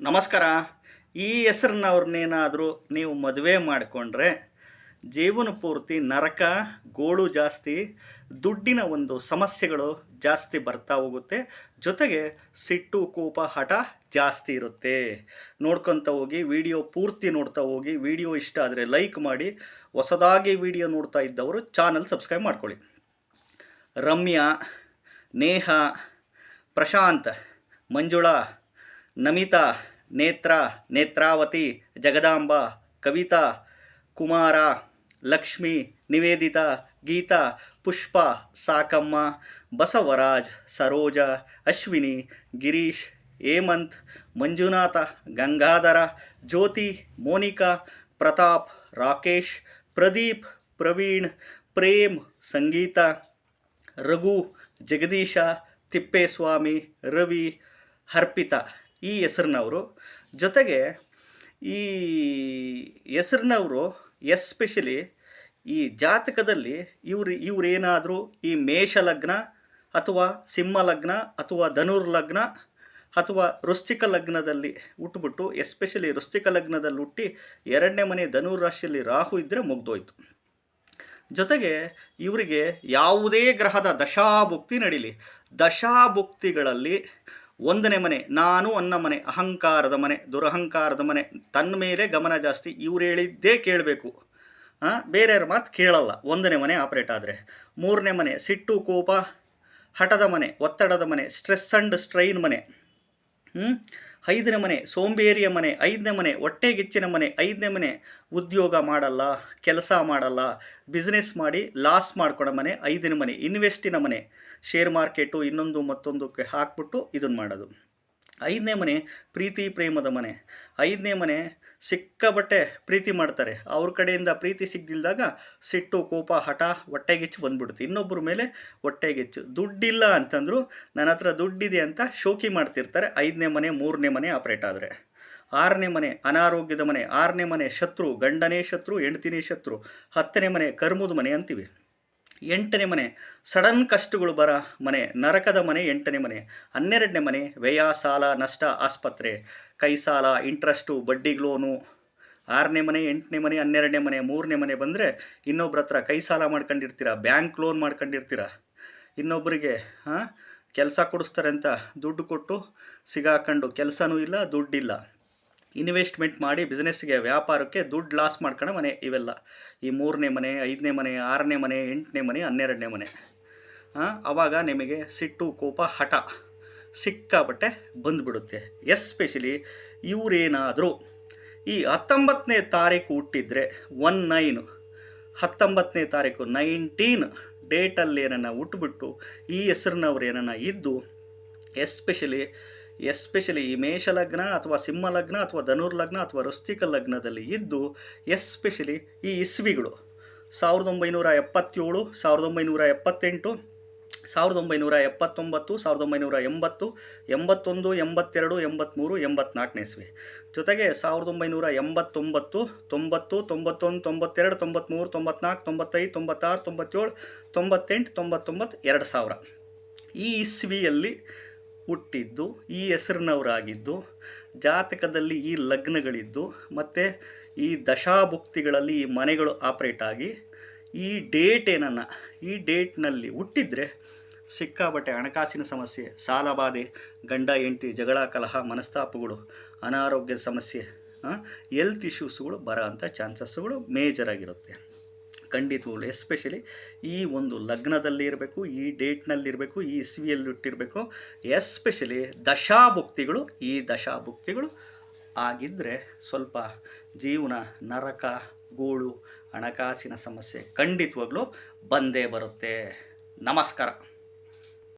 ನಮಸ್ಕಾರ. ಈ ಹೆಸರಿನವ್ರನ್ನೇನಾದರೂ ನೀವು ಮದುವೆ ಮಾಡಿಕೊಂಡ್ರೆ ಜೀವನ ಪೂರ್ತಿ ನರಕ, ಗೋಳು ಜಾಸ್ತಿ, ದುಡ್ಡಿನ ಒಂದು ಸಮಸ್ಯೆಗಳು ಜಾಸ್ತಿ ಬರ್ತಾ ಹೋಗುತ್ತೆ. ಜೊತೆಗೆ ಸಿಟ್ಟು, ಕೋಪ, ಹಠ ಜಾಸ್ತಿ ಇರುತ್ತೆ. ನೋಡ್ಕೊತ ಹೋಗಿ, ವಿಡಿಯೋ ಪೂರ್ತಿ ನೋಡ್ತಾ ಹೋಗಿ, ವಿಡಿಯೋ ಇಷ್ಟ ಆದರೆ ಲೈಕ್ ಮಾಡಿ, ಹೊಸದಾಗಿ ವಿಡಿಯೋ ನೋಡ್ತಾ ಇದ್ದವರು ಚಾನಲ್ ಸಬ್ಸ್ಕ್ರೈಬ್ ಮಾಡ್ಕೊಳ್ಳಿ. ರಮ್ಯಾ, ನೇಹ, ಪ್ರಶಾಂತ್, ಮಂಜುಳಾ ನಮಿತಾ ನೇತ್ರ ನೇತ್ರಾವತಿ ಜಗದಾಂಬ ಕವಿತಾ ಕುಮಾರ ಲಕ್ಷ್ಮಿ ನಿವೇದಿತಾ ಗೀತಾ ಪುಷ್ಪ ಸಾಕಮ್ಮ ಬಸವರಾಜ್ ಸರೋಜ ಅಶ್ವಿನಿ ಗಿರೀಶ್ ಹೇಮಂತ್ ಮಂಜುನಾಥ ಗಂಗಾಧರ ಜ್ಯೋತಿ ಮೋನಿಕಾ ಪ್ರತಾಪ್ ರಾಕೇಶ್ ಪ್ರದೀಪ್ ಪ್ರವೀಣ್ ಪ್ರೇಮ್ ಸಂಗೀತ ರಘು ಜಗದೀಶ ತಿಪ್ಪೇಸ್ವಾಮಿ ರವಿ ಅರ್ಪಿತಾ ಈ ಹೆಸರಿನವರು. ಜೊತೆಗೆ ಈ ಹೆಸರಿನವರು ಎಸ್ಪೆಷಲಿ ಈ ಜಾತಕದಲ್ಲಿ ಇವರು, ಇವರೇನಾದರೂ ಈ ಮೇಷ ಲಗ್ನ ಅಥವಾ ಸಿಂಹ ಲಗ್ನ ಅಥವಾ ಧನುರ್ ಲಗ್ನ ಅಥವಾ ವೃಶ್ಚಿಕ ಲಗ್ನದಲ್ಲಿ ಹುಟ್ಟುಬಿಟ್ಟು ಎಸ್ಪೆಷಲಿ ವೃಶ್ಚಿಕ ಲಗ್ನದಲ್ಲಿ ಹುಟ್ಟಿ ಎರಡನೇ ಮನೆ ಧನುರ್ ರಾಶಿಯಲ್ಲಿ ರಾಹು ಇದ್ದರೆ ಮುಗ್ದೋಯ್ತು. ಜೊತೆಗೆ ಇವರಿಗೆ ಯಾವುದೇ ಗ್ರಹದ ದಶಾಭುಕ್ತಿ ನಡೀಲಿ. ದಶಾಭುಕ್ತಿಗಳಲ್ಲಿ ಒಂದನೇ ಮನೆ, ನಾನು ಅನ್ನ ಮನೆ, ಅಹಂಕಾರದ ಮನೆ, ದುರಹಂಕಾರದ ಮನೆ, ತನ್ನ ಮೇಲೆ ಗಮನ ಜಾಸ್ತಿ, ಇವ್ರು ಹೇಳಿದ್ದೇ ಕೇಳಬೇಕು. ಬೇರೆಯವ್ರ ಮಾತು ಕೇಳಲ್ಲ. ಒಂದನೇ ಮನೆ ಆಪ್ರೇಟ್ ಆದರೆ. ಮೂರನೇ ಮನೆ, ಸಿಟ್ಟು, ಕೋಪ, ಹಠದ ಮನೆ, ಒತ್ತಡದ ಮನೆ ಸ್ಟ್ರೆಸ್ ಅಂಡ್ ಸ್ಟ್ರೈನ್ ಮನೆ. ಹ್ಞೂ ಐದನೇ ಮನೆ, ಸೋಂಬೇರಿಯ ಮನೆ, ಐದನೇ ಮನೆ, ಹೊಟ್ಟೆಗಿಚ್ಚಿನ ಮನೆ, ಐದನೇ ಮನೆ. ಉದ್ಯೋಗ ಮಾಡಲ್ಲ, ಕೆಲಸ ಮಾಡಲ್ಲ ಬಿಸ್ನೆಸ್ ಮಾಡಿ ಲಾಸ್ ಮಾಡ್ಕೊಡೋ ಮನೆ, ಐದನೇ ಮನೆ ಇನ್ವೆಸ್ಟಿನ ಮನೆ. ಶೇರ್ ಮಾರ್ಕೆಟು ಇನ್ನೊಂದು ಮತ್ತೊಂದಕ್ಕೆ ಹಾಕ್ಬಿಟ್ಟು ಇದನ್ನು ಮಾಡೋದು. ಐದನೇ ಮನೆ ಪ್ರೀತಿ ಪ್ರೇಮದ ಮನೆ. ಐದನೇ ಮನೆ ಸಿಕ್ಕಾಬಟ್ಟೆ ಪ್ರೀತಿ ಮಾಡ್ತಾರೆ. ಅವ್ರ ಕಡೆಯಿಂದ ಪ್ರೀತಿ ಸಿಗ್ದಿಲ್ದಾಗ ಸಿಟ್ಟು, ಕೋಪ, ಹಠ ಹೊಟ್ಟೆಗೆಚ್ಚು ಬಂದ್ಬಿಡುತ್ತೆ. ಇನ್ನೊಬ್ಬರ ಮೇಲೆ ಹೊಟ್ಟೆಗೆಚ್ಚು. ದುಡ್ಡಿಲ್ಲ ಅಂತಂದ್ರು ನನ್ನ ಹತ್ರ ದುಡ್ಡಿದೆ ಅಂತ ಶೋಕಿ ಮಾಡ್ತಿರ್ತಾರೆ. ಐದನೇ ಮನೆ, ಮೂರನೇ ಮನೆ ಆಪ್ರೇಟ್ ಆದರೆ. ಆರನೇ ಮನೆ ಅನಾರೋಗ್ಯದ ಮನೆ. ಆರನೇ ಮನೆ ಶತ್ರು, ಗಂಡನೇ ಶತ್ರು, ಹೆಂಡ್ತಿನೇ ಶತ್ರು. ಹತ್ತನೇ ಮನೆ ಕರ್ಮದ ಮನೆ ಅಂತೀವಿ. ಎಂಟನೇ ಮನೆ, ಸಡನ್ ಕಷ್ಟಗಳು ಬರ ಮನೆ, ನರಕದ ಮನೆ ಎಂಟನೇ ಮನೆ, ಹನ್ನೆರಡನೇ ಮನೆ, ವ್ಯಯ, ಸಾಲ, ನಷ್ಟ, ಆಸ್ಪತ್ರೆ, ಕೈ ಸಾಲ ಇಂಟ್ರೆಸ್ಟು ಬಡ್ಡಿ ಲೋನು ಆರನೇ ಮನೆ, ಎಂಟನೇ ಮನೆ, ಹನ್ನೆರಡನೇ ಮನೆ, ಮೂರನೇ ಮನೆ ಬಂದರೆ ಇನ್ನೊಬ್ರ ಹತ್ರ ಕೈ ಸಾಲ ಮಾಡ್ಕೊಂಡಿರ್ತೀರ ಬ್ಯಾಂಕ್ ಲೋನ್ ಮಾಡ್ಕೊಂಡಿರ್ತೀರ? ಇನ್ನೊಬ್ಬರಿಗೆ ಹಾಂ ಕೆಲಸ ಕೊಡಿಸ್ತಾರೆ ಅಂತ ದುಡ್ಡು ಕೊಟ್ಟು ಸಿಗಾಕೊಂಡು ಕೆಲಸನೂ ಇಲ್ಲ, ದುಡ್ಡಿಲ್ಲ. ಇನ್ವೆಸ್ಟ್ಮೆಂಟ್ ಮಾಡಿ ಬಿಸ್ನೆಸ್ಗೆ ವ್ಯಾಪಾರಕ್ಕೆ ದುಡ್ಡು ಲಾಸ್ ಮಾಡ್ಕೊಳ್ಳೋ ಮನೆ ಇವೆಲ್ಲ. ಈ ಮೂರನೇ ಮನೆ, ಐದನೇ ಮನೆ, ಆರನೇ ಮನೆ, ಎಂಟನೇ ಮನೆ, ಹನ್ನೆರಡನೇ ಮನೆ. ಆವಾಗ ನಿಮಗೆ ಸಿಟ್ಟು, ಕೋಪ, ಹಠ ಸಿಕ್ಕಾಬಟ್ಟೆ ಬಂದುಬಿಡುತ್ತೆ. ಎಸ್ಪೆಷಲಿ ಇವರೇನಾದರೂ ಈ ಹತ್ತೊಂಬತ್ತನೇ ತಾರೀಕು ಹುಟ್ಟಿದರೆ ಒನ್ ನೈನು, ಹತ್ತೊಂಬತ್ತನೇ ತಾರೀಕು ನೈನ್ಟೀನ್ ಡೇಟಲ್ಲಿ ಏನನ್ನ ಹುಟ್ಟುಬಿಟ್ಟು ಈ ಹೆಸರಿನವ್ರು ಏನನ್ನ ಇದ್ದು ಎಸ್ಪೆಷಲಿ ಎಸ್ಪೆಷಲಿ ಈ ಮೇಷ ಲಗ್ನ ಅಥವಾ ಸಿಂಹ ಲಗ್ನ ಅಥವಾ ಧನುರ್ಲಗ್ನ ಅಥವಾ ವೃಶ್ಚಿಕ ಲಗ್ನದಲ್ಲಿ ಇದ್ದು, ಎಸ್ಪೆಷಲಿ ಈ ಇಸ್ವಿಗಳು. ಸಾವಿರದ ಒಂಬೈನೂರ ಎಪ್ಪತ್ತೇಳು, ಸಾವಿರದ ಒಂಬೈನೂರ ಎಪ್ಪತ್ತೆಂಟು, ಸಾವಿರದ ಒಂಬೈನೂರ ಎಪ್ಪತ್ತೊಂಬತ್ತು, ಸಾವಿರದ ಒಂಬೈನೂರ ಎಂಬತ್ತು, ಎಂಬತ್ತೊಂದು, ಎಂಬತ್ತೆರಡು ಎಂಬತ್ತ್ಮೂರು ಎಂಬತ್ನಾಲ್ಕನೇ ಇಸ್ವಿ. ಜೊತೆಗೆ ಸಾವಿರದ ಒಂಬೈನೂರ ಎಂಬತ್ತೊಂಬತ್ತು, ತೊಂಬತ್ತು, ತೊಂಬತ್ತೊಂದು, ತೊಂಬತ್ತೆರಡು ತೊಂಬತ್ತ್ಮೂರು ತೊಂಬತ್ನಾಲ್ಕು, ತೊಂಬತ್ತೈದು, ತೊಂಬತ್ತಾರು, ತೊಂಬತ್ತೇಳು, ತೊಂಬತ್ತೆಂಟು, ತೊಂಬತ್ತೊಂಬತ್ತು, ಎರಡು ಸಾವಿರ. ಈ ಇಸ್ವಿಯಲ್ಲಿ ಹುಟ್ಟಿದ್ದು, ಈ ಹೆಸರಿನವರಾಗಿದ್ದು, ಜಾತಕದಲ್ಲಿ ಈ ಲಗ್ನಗಳಿದ್ದು, ಮತ್ತು ಈ ದಶಾಭುಕ್ತಿಗಳಲ್ಲಿ ಈ ಮನೆಗಳು ಆಪ್ರೇಟ್ ಆಗಿ, ಈ ಡೇಟ್ ಏನನ್ನ, ಈ ಡೇಟ್ನಲ್ಲಿ ಹುಟ್ಟಿದರೆ ಸಿಕ್ಕಾಬಟ್ಟೆ ಹಣಕಾಸಿನ ಸಮಸ್ಯೆ ಸಾಲಬಾಧೆ ಗಂಡ, ಹೆಂಡತಿ, ಜಗಳ, ಕಲಹ, ಮನಸ್ತಾಪಗಳು, ಅನಾರೋಗ್ಯದ ಸಮಸ್ಯೆ ಹೆಲ್ತ್ ಇಶ್ಯೂಸ್ಗಳು ಬರೋ ಅಂಥ ಚಾನ್ಸಸ್ಗಳು ಮೇಜರಾಗಿರುತ್ತೆ ಖಂಡಿತವಾಗ್ಲು ಎಸ್ಪೆಷಲಿ ಈ ಒಂದು ಲಗ್ನದಲ್ಲಿ ಇರಬೇಕು, ಈ ಡೇಟ್ನಲ್ಲಿರಬೇಕು ಈ ಇಸ್ವಿಯಲ್ಲಿ ಇಟ್ಟಿರಬೇಕು ಎಸ್ಪೆಷಲಿ ದಶಾಭುಕ್ತಿಗಳು, ಈ ದಶಾಭುಕ್ತಿಗಳು ಆಗಿದ್ದರೆ ಸ್ವಲ್ಪ ಜೀವನ ನರಕ, ಗೋಳು, ಹಣಕಾಸಿನ ಸಮಸ್ಯೆ ಖಂಡಿತವಾಗ್ಲೂ ಬಂದೇ ಬರುತ್ತೆ. ನಮಸ್ಕಾರ.